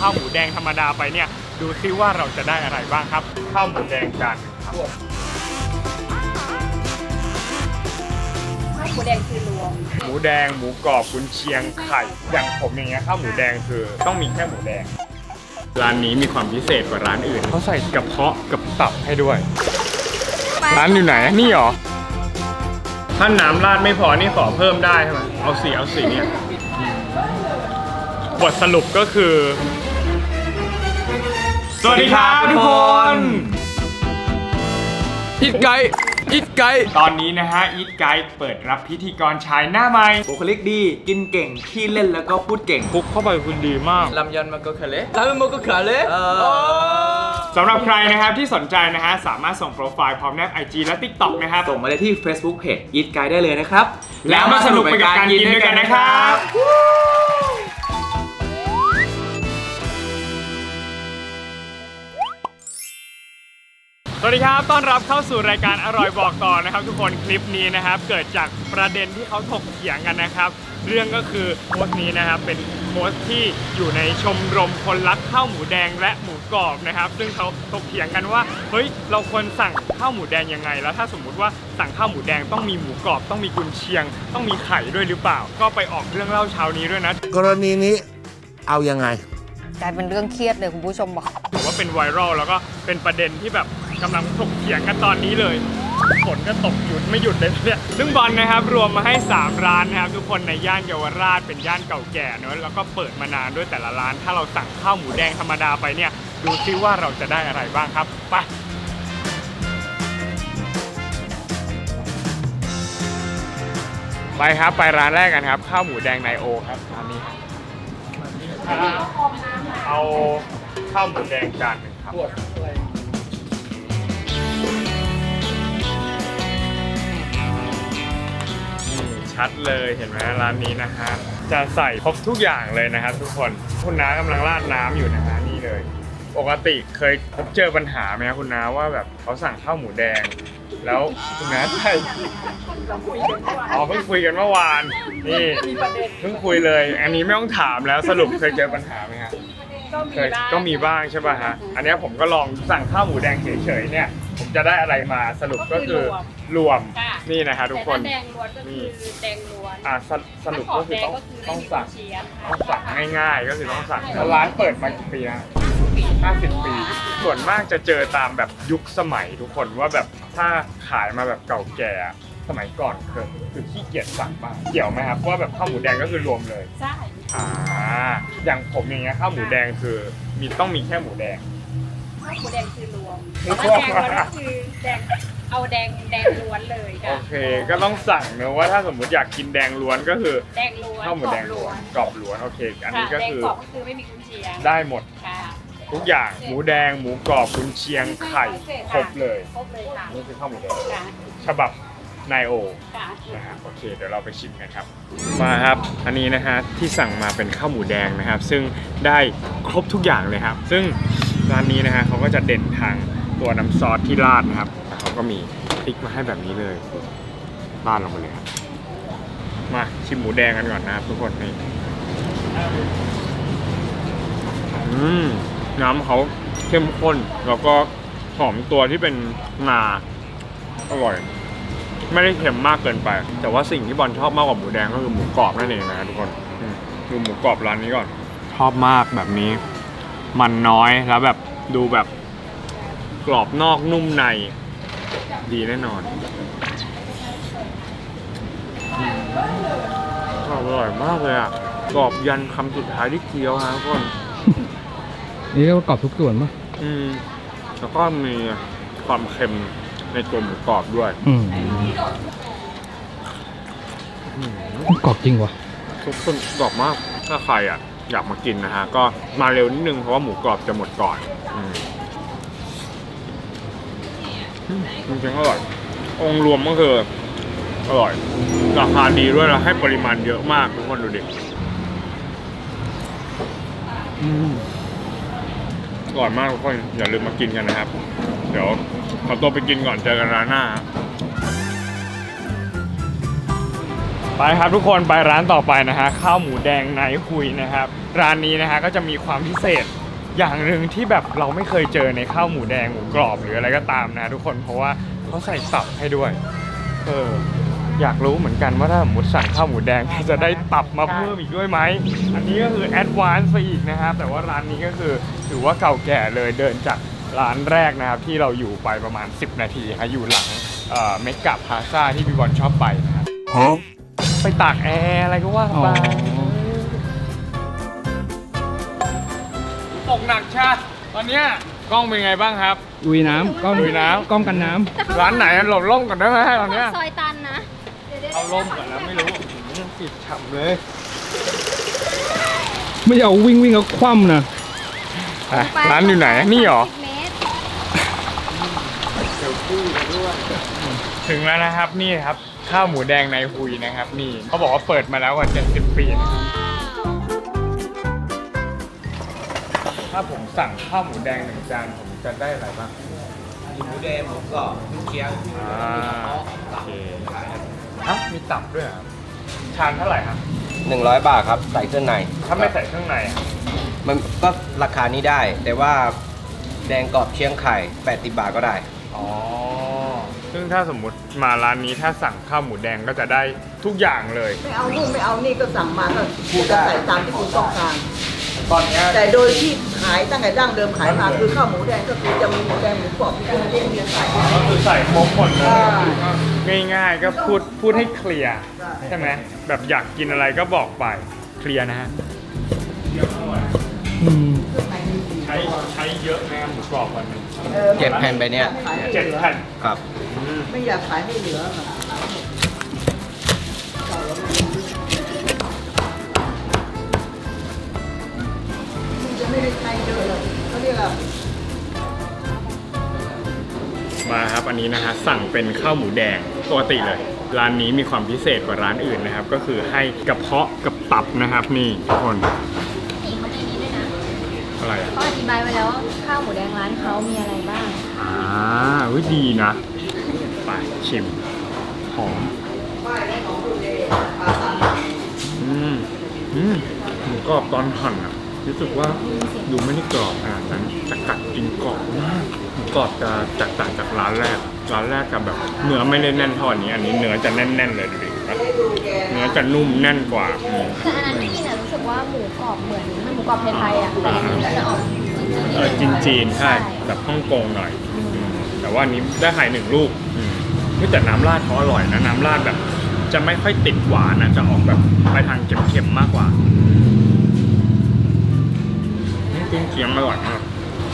ข้าวหมูแดงธรรมดาไปเนี่ย ดูซิว่าเราจะได้อะไรบ้างครับ ข้าวหมูแดงจานหนึ่งครับข้าวหมูแดงคือรวมหมูแดงหมูกรอบกุนเชียงไข่อย่างผมอย่างเงี้ยข้าวหมูแดงคือต้องมีแค่หมูแดง ร้านนี้มีความพิเศษกว่าร้านอื่นเขาใส่กระเพาะกับตับให้ด้วย ร้านอยู่ไหนอะนี่เหรอถ้าน้ำราดไม่พอนี่ขอเพิ่มได้ใช่ไหมเอาสีเอาสีเนี่ยบทสรุปก็คือส วัสดีครับทุกคน อิดไก่อิดไก่ตอนนี้นะฮะอีทไกด์เปิดรับพิธีกรชายหน้าใหม่บุคลิกดี กินเก่ง ขี้เล่นแล้วก็พูดเก่ง คุกเข้าไปคุณดีมาก ลำยันมาก็คาเล่ลำยันมาก็คาเล่เออสำหรับใครนะครับที่สนใจนะฮะสามารถส่งโปรไฟล์พร้อมแนบ IG และ TikTok นะครับส่งมาได้ที่ Facebook Page Eat Guide ได้เลยนะครับ แล้วมาสนุกไปกับการกินด้วยกันนะครับ วัสดีครับต้อนรับเข้าสู่รายการอร่อยบอกต่อนะครับ ทุกคนคลิปนี้นะครับ เกิดจากประเด็นที่เขาถกเถียงกันนะครับ เรื่องก็คือโพสต์นี้นะครับเป็นโพสต์ที่อยู่ในชมรมคนรักข้าวหมูแดงและหมูกรอบนะครับ ซึ่งเขาถกเถียงกันว่าเฮ้ยเราควรสั่งข้าวหมูแดงยังไง แล้วถ้าสมมุติว่าสั่งข้าวหมูแดงต้องมีหมูกรอบ ต้องมีกุนเชียง ต้องมีไข่ด้วยหรือเปล่า ก็ไปออกเรื่องเล่าเช้านี้ด้วยนะกรณีนี้เอายังไง กลายเป็นเรื่องเครียดเลยคุณผู้ชมบอก ถือว่าเป็นไวรัลแล้วก็เป็นประเด็นที่แบบ กำลังถกเถียงกันตอนนี้เลยฝนก็ตกหยุดไม่หยุดเลยเนี่ยซึ่งบอลนะครับรวมมาให้ 3 ร้านนะครับทุกคนในย่านเยาวราชเป็นย่านเก่าแก่เนอะแล้วก็เปิดมานานด้วยแต่ละร้าน ถ้าเราสั่งข้าวหมูแดงธรรมดาไปเนี่ย ดูซิว่าเราจะได้อะไรบ้างครับไปไปครับไปร้านแรกกันครับข้าวหมูแดงนายโอครับร้านนี้ครับเอาข้าวหมูแดงจานหนึ่งครับ ชัดเลยเห็นไหมร้านนี้นะฮะจะใส่ครบทุกอย่างเลยนะครับทุกคนคุณน้ากำลังราดน้ำอยู่นะฮะนี่เลย ปกติเคยพบเจอปัญหาไหมครับคุณน้าว่าแบบเขาสั่งข้าวหมูแดง แล้วคุณน้าใช่อ๋อเพิ่งคุยกันเมื่อวานนี่เพิ่งคุยเลย อันนี้ไม่ต้องถามแล้วสรุปเคยเจอปัญหาไหมฮะก็มีเคยบ้างก็มีบ้างใช่ป่ะฮะอันเนี้ยผมก็ลองสั่งข้าวหมูแดงเฉยๆเนี่ย ผมจะได้อะไรมาสรุปก็คือรวมค่ะ นี่นะฮะทุกคน แต่ถ้าแดงล้วนก็คือแดงล้วนอ่าสสรุปก็คือต้องถ้าขบแดต้องก็สั่งคือไม่มีกุนเชียงต้องสั่งง่ายๆ ก็คือต้องสั่งแล้วร้านเปิดมากี่ปีนะ50 ปี ส่วนมากจะเจอตามแบบยุคสมัยทุกคนว่าแบบถ้าขายมาแบบเก่าแก่สมัยก่อนคือคือขี้เกียจสั่งบ้างเกี่ยวไหมครับว่าแบบข้าวหมูแดงก็คือรวมเลย ใช่ อ่าอย่างผมอย่างเงี้ยข้าวหมูแดงคือมีต้องมีแค่หมูแดงข้าว หมูแดงคือรวมไม่ถ้าชอบแดงล้วนก็คือแดงเอาแดงแดงล้วนเลยโอค่ะเค ก็ต้องสั่งเนอะว่าถ้าสมมุติอยากกินแดงล้วนก็คือแดงล้วนข้าวหมูแดงล้วนกรอบล้วนโอเค อันนี้ก็ค่ะแดงคือกรอบก็คือไม่มีกุนเชียงได้หมดค่ะทุกอย่างหมูแดงหมูกรอบกุนเชียงไข่ครบเลยครบเลยค่ะนี่คือข้าวหมูแดงค่ะฉบับนายโอ ค่ะนะฮะโอเคเดี๋ยวเราไปชิมกันครับ มาครับ อันนี้นะฮะที่สั่งมาเป็นข้าวหมูแดงนะครับ ซึ่งได้ครบทุกอย่างเลยครับ ซึ่ง ร้านนี้นะฮะเขาก็จะเด่นทางตัวน้ำซอสที่ราดนะครับแล้วเขาก็มีพริกมาให้แบบนี้เลยราดลงไปเลยครับมาชิมหมูแดงกันก่อนนะครับทุกคนนี่อืมน้ำเขาเข้มข้นแล้วก็หอมตัวที่เป็นงาอร่อย ไม่ได้เค็มมากเกินไป แต่ว่าสิ่งที่บอลชอบมากกว่าหมูแดงก็คือหมูกรอบนั่นเองนะทุกคนดูหมูกรอบร้านนี้ก่อน ชอบมากแบบนี้ มันน้อยแล้วแบบดูแบบกรอบนอกนุ่มใน ดีแน่นอนอืมอร่อยมากเลยอะกรอบยันคำสุดท้ายที่เคี้ยวฮะทุกคนนี่เรียกว่ากรอบทุกส่วนมั้ยอืมแล้วก็มีความเค็มในตัวหมูกรอบด้วยอืมอืมกรอบจริงว่ะทุกคนกรอบมากถ้าใครอะ อยากมากินนะฮะ ก็มาเร็วนิดนึงเพราะว่าหมูกรอบจะหมดก่อนอืมอืมจริงๆอร่อย องค์รวมก็คืออร่อย ราคาดีด้วยแล้วให้ปริมาณเยอะมากทุกคนดูดิอืมอร่อยมากทุกคนอย่าลืมมากินกันนะครับ เดี๋ยวขอตัวไปกินก่อนเจอกันร้านหน้า ไปครับทุกคนไปร้านต่อไปนะฮะข้าวหมูแดงไนท์คุยนะครับ ร้านนี้นะฮะก็จะมีความพิเศษอย่างหนึ่งที่แบบเราไม่เคยเจอในข้าวหมูแดงหมูกรอบหรืออะไรก็ตามนะทุกคนเพราะว่าเขาใส่ตับให้ด้วยเอออยากรู้เหมือนกันว่าถ้าสมมติสั่งข้าวหมูแดงจะได้ตับมาเพิ่มอีกด้วยไหม อันนี้ก็คือแอดวานซ์ไปอีกนะครับ แต่ว่าร้านนี้ก็คือถือว่าเก่าแก่เลยเดินจากร้านแรกนะครับที่เราอยู่ไปประมาณ 10 นาทีฮะอยู่หลังเมกะพาซาที่พี่บอลชอบไปนะครับ ไปตากแอร์อะไรก็ว่าอ๋อไปตกหนักชาตอนเนี้ยกล้องเป็นไงบ้างครับ ลุยน้ำกล้องลุยน้ำ กล้องกันน้ร้านไหนอะหลบล่มก่อนได้ไหมตอนเนี้ยซอยตันนะดี๋ยวๆเอาล่มก่อนแล้วไม่รู้ยังปิดฉ่ำเลยำไม่เอาวิ่งวิ่งเอาคว่ำนะอะร้านอยู่ไหน นี่เหรอ30เมตรถึงแล้วนะครับนี่ครับ ข้าวหมูแดงในฮุยนะครับ นี่เขาบอกว่าเปิดมาแล้วกว่า70 ปีนะครับถ้าผมสั่งข้าวหมูแดงหนึ่งจานผมจะได้อะไรบ้างหมูแดงหมูกรอบลูกเคี้ยวอ่าโอเคฮะมีตับด้วยเหรอครับชามเท่าไหร่ครับหนึ่งร้อยบาทครับ ใส่เครื่องในถ้าไม่ใส่เครื่องในอะมันก็ราคานี้ได้ แต่ว่าแดงกรอบเชียงไข่ 80 บาทก็ได้ อ๋อ ซึ่งถ้าสมมุติมาร้านนี้ถ้าสั่งข้าวหมูแดงก็จะได้ทุกอย่างเลย ไม่เอานู่นไม่เอานี่ก็สั่งมาก็คุณจะใส่ตามที่คุณต้องการ ตอนเนี้ยแต่โดยที่ขายตั้งแต่ดั้งเดิมขายมาคือข้าวหมูแดงก็คือจะมีหมูแดงหมูกรอบมีกุ้งเต้นมีไข่ก็คือใส่ครบหมดเลยใช่ง่ายๆก็พูดพูดให้เคลียร์ใช่ไหมแบบอยากกินอะไรก็บอกไปเคลียร์นะฮะ อืมใช้ใช้เยอะนะครับหมูกรอบวันหนึงออเจ็ดแผ่นไปเนี่ยขายให้เจ็ดหลือแผ่นครับ ไม่อยากขายให้เหลือค่ะมันจะไม่ได้ใช้เยอะเลยเขาเรียกว่ามาครับอันนี้นะฮะสั่งเป็นข้าวหมูแดงปกติเลย ร้านนี้มีความพิเศษกว่าร้านอื่นนะครับ ก็คือให้กระเพาะกับตับนะครับ นี่ทุกคน นี่เขามีนี้ด้วยนะ อะไรอะเขาอธิบายไว้แล้วว่าข้าวหมูแดงร้านเขามีอะไรบ้าง อ่าเฮ้ยดีนะ ไปชิม หอม อืม อืมหมูกรอบตอนหั่นอะ รู้สึกว่าดูไม่ได้กรอบขนาดนั้นแต่กัดกินกรอบมากหมูกรอบจะแตกต่างจากร้านแรก ร้านแรกกับแบบ เนื้อไม่ได้แน่นเท่าอันนี้ อันนี้เนื้อจะแน่นๆเลยดูดิ เนื้อจะนุ่มแน่นกว่าอืมคืออันนั้นที่กินอะรู้สึกว่าหมูกรอบเหมือนหมูกรอบไทยๆอะแต่อันนี้จะออกเออจีนจีนๆใช่แบบฮ่องกงหน่อยอืมแต่ว่าอันนี้ได้ไข่หนึ่งลูกอืมเฮ้ยแต่น้ำราดเขาอร่อยนะน้ำราดแบบ จะไม่ค่อยติดหวานนะจะออกแบบไปทางเค็มๆมากกว่าเครื่องเคียงอร่อยมาก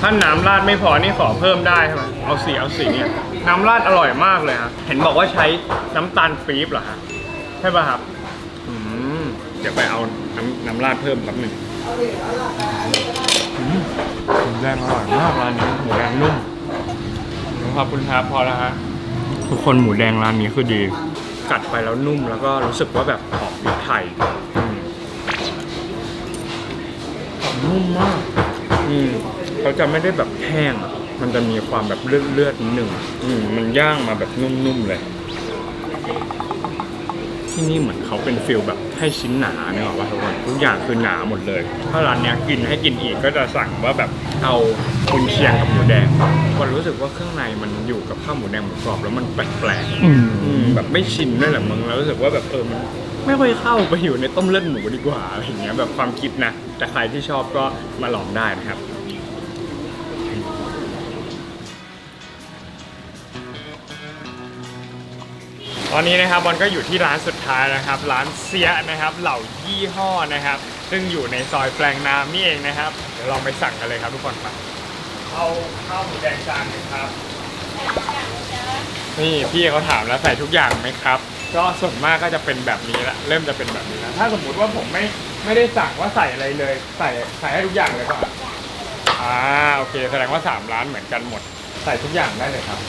ถ้าน้ำราดไม่พอนี่ขอเพิ่มได้ใช่ไหมเอาสีเอาสีเนี่ยน้ำราดอร่อยมากเลยฮะเห็นบอกว่าใช้น้ำตาลปี๊บเหรอฮะใช่ป่ะครับ อืมเดี๋ยวไปเอาน้ำน้ำราดเพิ่มแป๊บหนึ่งอืมหมูแดงอร่อยมากร้านนี้หมูแดงนุ่มขอบคุณครับพอแล้วฮะทุกคนหมูแดงร้านนี้คือดี กัดไปแล้วนุ่มแล้วก็รู้สึกว่าแบบหอมพริกไทยอืมนุ่มมาก อืมเขาจะไม่ได้แบบแห้งอะมันจะมีความแบบเลือดเลือดๆนิดหนึ่งอืมมันย่างมาแบบนุ่มๆเลย ที่นี่เหมือนเขาเป็นฟิลแบบให้ชิ้นหนาเนี่ยหรอว่าทุกคนทุกอย่างคือหนาหมดเลย ถ้าร้านเนี้ยกินให้กินอีกก็จะสั่งว่าแบบเอากุนเชียงกับหมูแดงวันรู้สึกว่าเครื่องในมันอยู่กับข้าวหมูแดงหมูกรอบแล้วมันแปลกๆอืม อืมแบบไม่ชินด้วยแหละมึงแล้วรู้สึกว่าแบบเออมันไม่ค่อยเข้าไปอยู่ในต้มเลือดหมูดีกว่าอะไรอย่างเงี้ยแบบความคิดนะ แต่ใครที่ชอบก็มาลองได้นะครับ ตอนนี้นะครับบอลก็อยู่ที่ร้านสุดท้ายนะครับ ร้านเซียนะครับ เหล่ายี่ห้อนะครับ ซึ่งอยู่ในซอยแปลงน้ำนี่เองนะครับ เดี๋ยวลองไปสั่งกันเลยครับทุกคนไปเอาข้าวหมูแดงจานหนึงครับ นี่พี่เขาถามแล้วใส่ทุกอย่างไหมครับ ก็ส่วนมากก็จะเป็นแบบนี้ละเริ่มจะเป็นแบบนี้แล้วถ้าสมมุติว่าผมไม่ไม่ได้สั่งว่าใส่อะไรเลย ใส่ใส่ให้ทุกอย่างเลยป่ะอ่าโอเค แสดงว่าสามร้านเหมือนกันหมด ใส่ทุกอย่างได้เลยครับ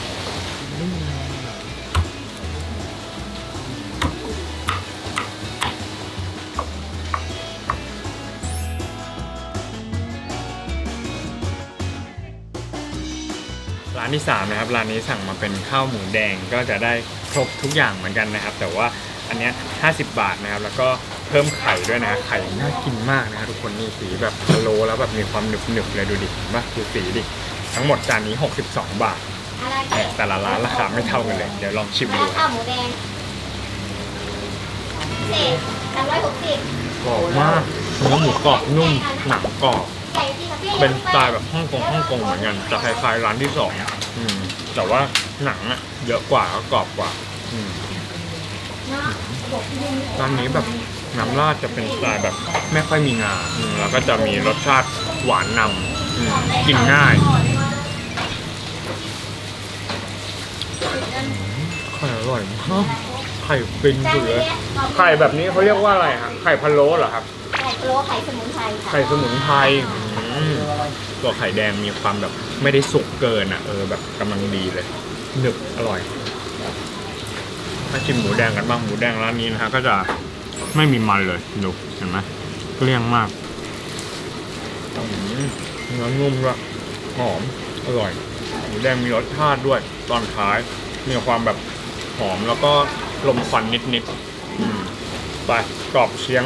านที่3นะครับร้านนี้สั่งมาเป็นข้าวหมูแดงก็จะได้ครบทุกอย่างเหมือนกันนะครับ แต่ว่าอันเนี้ย50 บาทนะครับ แล้วก็เพิ่มไข่ด้วยนะไข่น่ากินมากนะทุกคนนี่สีแบบพะโล้แล้วแบบมีความหนึบหนึบๆเลยดูดิเห็นปะดูสีดิทั้งหมดจานนี้ 62 บาทอะไรแต่แต่ละร้านราคาไม่เท่ากันเลยเดี๋ยวลองชิมดูข้าวหมูแดงเศษสามร้อยหกสิบกรอบมากเนื้อหมูกรอบนุ่มหนังกรอบ ไก่ที่กับพี่เป็นสไตล์แบบฮ่องกงฮ่องกงเหมือนกันจะคล้ายๆร้านที่สอง อืมแต่ว่าหนังอะเยอะกว่าก็กรอบกว่า อืมร้านนี้แบบน้ำราดจะเป็นสไตล์แบบไม่ค่อยมีงาอืมแล้วก็จะมีรสชาติหวานนำอืมกินง่ายไข่อร่อยมากไข่ฟินสุดเลยไข่แบบนี้เขาเรียกว่าอะไรครับไข่พะโล้เหรอครับไก่พะโล้ไข่สมุนไพรค่ะไข่สมุนไพรอืม ตัวไข่แดงมีความแบบไม่ได้สุกเกินอะเออแบบกำลังดีเลยหนึบอร่อยมาชิมหมูแดงกันบ้างหมูแดงร้านนี้นะฮะก็จะไม่มีมันเลยดูเห็นไหมเกลี้ยงมากเนื้อนุ่มด้วยหอมอร่อยหมูแดงมีรสชาติด้วย ตอนท้ายมีความแบบหอมแล้วก็ลมควันนิดๆไปกรอบเชียง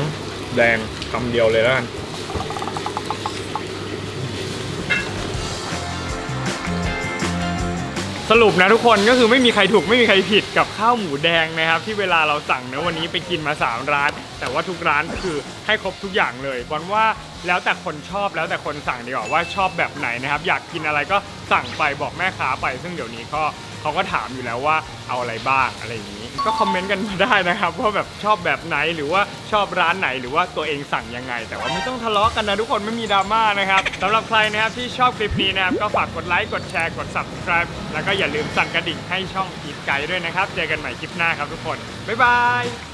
แดงคำเดียวเลยแล้วกัน สรุปนะทุกคนก็คือไม่มีใครถูกไม่มีใครผิดกับข้าวหมูแดงนะครับ ที่เวลาเราสั่งนะวันนี้ไปกินมา 3 ร้าน แต่ว่าทุกร้านคือให้ครบทุกอย่างเลยบอลว่าแล้วแต่คนชอบแล้วแต่คนสั่งดีกว่าว่าชอบแบบไหนนะครับ อยากกินอะไรก็สั่งไปบอกแม่ค้าไป ซึ่งเดี๋ยวนี้ก็ เขาก็ถามอยู่แล้วว่าเอาอะไรบ้างอะไรอย่างนี้ ก็คอมเมนต์กันมาได้นะครับว่าแบบชอบแบบไหนหรือว่าชอบร้านไหนหรือว่าตัวเองสั่งยังไง แต่ว่าไม่ต้องทะเลาะกันนะทุกคนไม่มีดราม่านะครับสำหรับใครนะครับที่ชอบคลิปนี้นะครับก็ฝากกดไลค์กดแชร์กด subscribe แล้วก็อย่าลืมสั่นกระดิ่งให้ช่องอีทไกด์ด้วยนะครับ เจอกันใหม่คลิปหน้าครับทุกคนบ๊ายบาย